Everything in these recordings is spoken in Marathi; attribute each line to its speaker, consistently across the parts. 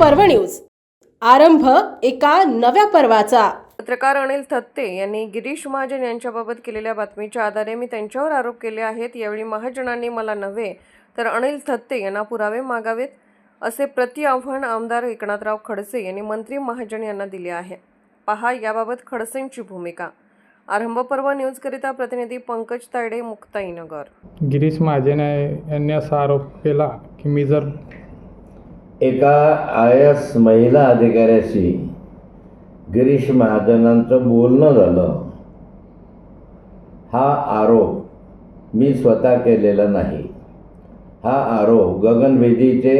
Speaker 1: पर्व न्यूज. आरंभ एका नव्या पर्वाचा.
Speaker 2: पत्रकार अनिल थत्ते यांनी गिरीश महाजन यांच्याबाबत केलेल्या बातमीच्या आधारे मी त्यांच्यावर आरोप केले आहेत. यावेळी महाजनांनी मला नव्हे तर अनिल थत्ते यांना पुरावे मागावेत असे प्रति आव्हान आमदार एकनाथराव खडसे यांनी मंत्री महाजन यांना दिले आहे. पहा याबाबत खडसेंची भूमिका. आरंभ पर्व न्यूजकरिता प्रतिनिधी पंकज तायडे मुक्ताईनगर.
Speaker 3: गिरीश महाजन यांनी असा आरोप केला की मी जर
Speaker 4: एका आय एस महिला अधिकाऱ्याशी गिरीश महाजनांचं बोलणं झालं. हा आरोप मी स्वतः केलेला नाही. हा आरोप गगनभेदीचे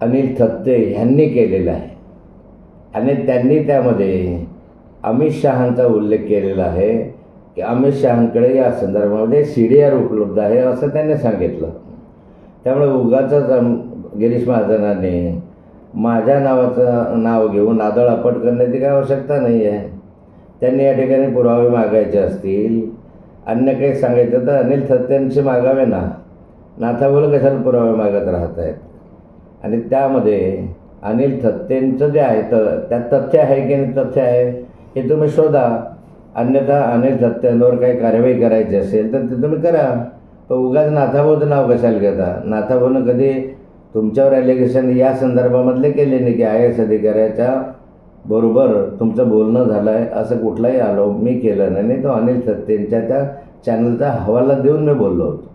Speaker 4: अनिल थत्ते ह्यांनी केलेला आहे. आणि त्यांनी त्यामध्ये अमित शहांचा उल्लेख केलेला आहे की अमित शहांकडे या संदर्भामध्ये सी डी आर उपलब्ध आहे असं त्यांनी सांगितलं. त्यामुळे उगाचच गिरीश महाजनाने माझ्या नावाचं नाव घेऊन नादळ आपट करण्याची काही आवश्यकता नाही आहे. त्यांनी या ठिकाणी पुरावे मागायचे असतील अन्य काही सांगायचं तर अनिल थत्यांशी मागावे ना. नाथाबोल कशाला पुरावे मागत राहत आहेत? आणि त्यामध्ये अनिल थत्तेंचं जे आहे तर त्यात तथ्य आहे की नाही तथ्य आहे हे तुम्ही शोधा. अन्यथा अनिल थत्त्यांवर काही कारवाई करायची असेल तर ते तुम्ही करा. पण उगाच नाथाभाऊचं नाव कशाला घेता? नाथाभाऊनं कधी तुमच्यावर ॲलिगेशन या संदर्भामधले केले नाही की आय एस अधिकाऱ्याच्या बरोबर तुमचं बोलणं झालं आहे असं कुठलाही आरोप मी केलं नाही. नाही तो अनिल सत्तेंच्या त्या चॅनलचा हवाला देऊन मी बोललो होतो.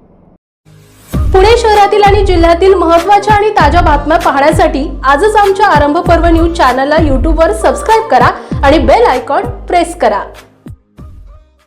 Speaker 1: पुणे शहरातील आणि जिल्ह्यातील महत्त्वाच्या आणि ताज्या बातम्या पाहण्यासाठी आजच आमच्या आरंभ पर्व न्यूज चॅनलला यूट्यूबवर सबस्क्राईब करा आणि बेल आयकॉन प्रेस करा.